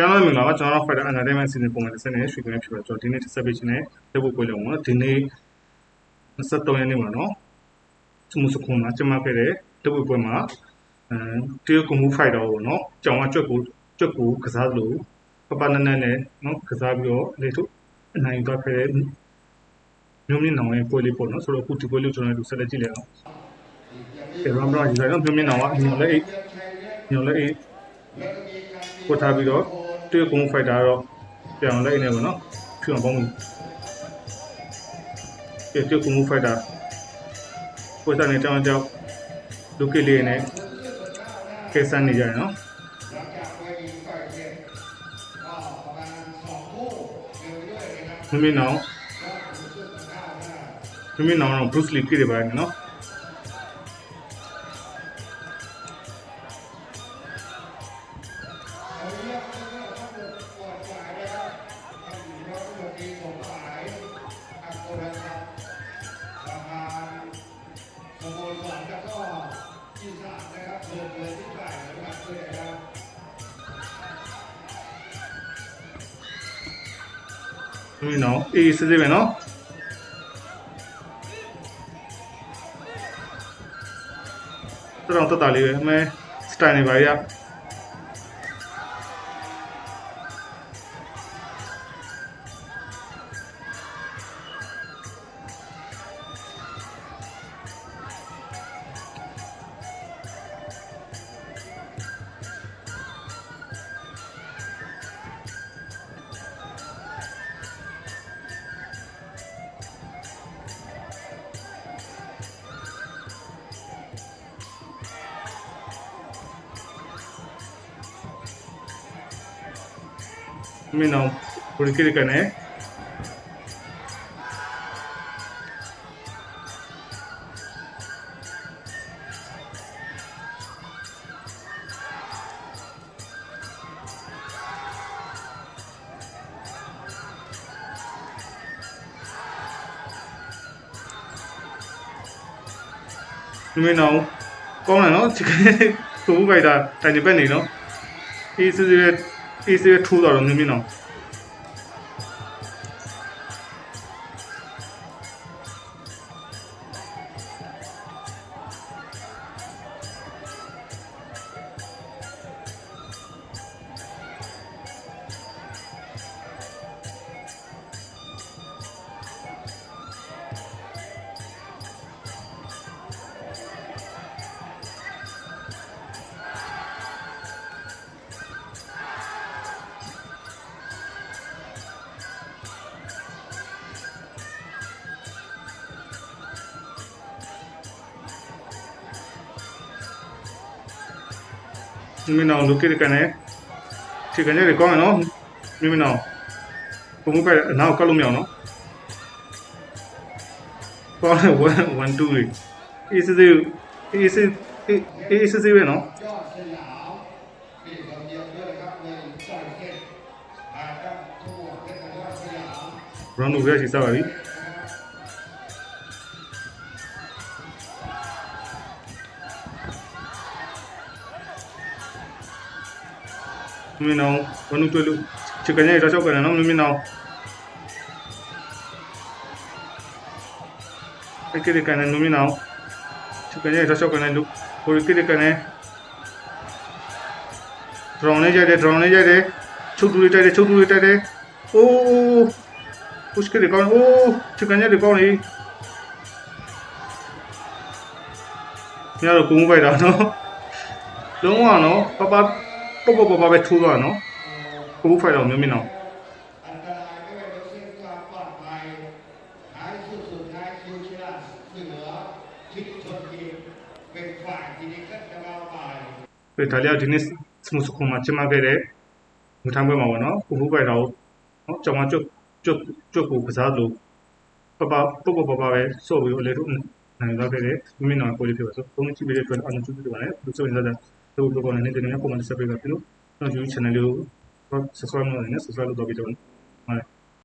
ကျွန်တော်တို့မြင်လာပါကျွန်တော်တို့ Fighter Entertainment Season ပုံမှန်တစ်စက်နဲ့ရွှေကင်းဖြစ်တော့ကျွန်တော်ဒီနေ့တစ်ဆက်ပေးခြင်းနဲ့တက်ဖို့ပွဲလုံးပေါ့နော်ဒီနေ့23ရက်နေ့မှာနော်စမှုစခုံမှာကျင်းပခဲ့တဲ့တက်ဖို့ပွဲမှာအဲတရုတ်ကွန်မူဖိုက်တာကိုနော်ကြောင်ကကြွက်ကိုကြွက်ကိုကစားသလိုပပနနနဲ့နော်ကစားပြီးတော့လေထုတ်အနိုင်သွားခဲ့တဲ့မျိုးမြင့်နောင်ရဲ့ပွဲလေးပေါ့နော်ဆိုတော့အခုဒီပွဲလေးကျွန်တော်တို့ဆက်လက်ကြည့်လိုက်အောင်အဲရမ်ဘရာကြီးဆိုတော့မျိုးမြင့်နောင်ကညော်လေးညော်လေးပို့ထားပြီးတော့ တွေ့ကုန်းဖိုက်တာတော့ပြန်အောင်လိုက်နေပါတော့ဖြူအောင်ပေါင်းမှုပြတွေ့ကုန်းဖိုက်တာကိုယ်စနေတောင်းကြောက်လူကိလေးနဲ့ကဲဆန်းနေကြရနော်မမင်းနောင်မမင်းနောင်တော့ Bruce Lee ပြည့်တယ်ပါနော် မင်းနောင်အေးစစ်စစ်ပဲနော်တော်တော်တတလေးပဲအမဲစတိုင်နေပါရ မင်းအောင်ဘုရကိရကနေမင်းအောင်ကောင်းတယ်နော်ချ စ်ကနေသူ့ဘိုက်တာတိုင်နေပဲ နေနော်အေးစစ်စစ်အေးစေးထိုးတော့မြင်းမြင်းအောင်မြင်းမြင်းအောင်လုကိရကနေချစ်ကနေရကောင်းနော်မြင်း မင်းအောင်ဝနုတွေ့လို့ချစ်ကညေတော့ချောက်ကန်နော်မင်းမင်းအောင်အကိရကန်နမင်းအောင်ချစ်ကညေတော့ချောက်ကန်လို့ဟိုကိရကန်နဲ့ဒရောင်းလေးကြိုက်တယ်ဒရောင်းလေးကြိုက်တယ်ချုပ်တူလေးတိုက်တယ်ချုပ်တူလေးတိုက်တယ်အိုး push ကလေးကောင်းအိုးချစ်ကညေလေးကောင်းလေးညတော့ကုန်းပိုက်တာနော်လုံးဝနော်ပပ ပုတ်ပုတ်ပပပဲထိုးသွားနော်ဘူးဖိုင်တော့မျိုးမင်းတော့ပေတာလျာဒီနေ့စမှုစခုမှာကျမခဲ့တဲ့ငထမ်းပွဲမှာပေါ့နော်ကိုဘူးပိုင်တော်နော်ကျွန်မကျွတ်ကျွတ်ကျွတ်ကိုကစားလို့ပပပုတ်ပုတ်ပပပဲစော့ပြီးအလေတို့နိုင်သွားခဲ့တယ်မိမိနာကိုလေးဖြစ်ပါဆိုသုံးကြည့်ပြီးတဲ့အတွက်အားလုံးကျေးဇူးတင်ပါတယ်ဒီဆိုရင်လည်း တို့ဘကောနဲ့ဒီနေ့ပုံမှန်ဆက်ပေးပါပြီလို့ကျွန်တော် YouTube channel လေးကို subscribe လုပ်နေ subscribe လုပ်တော့ပြီးတော့ဟုတ်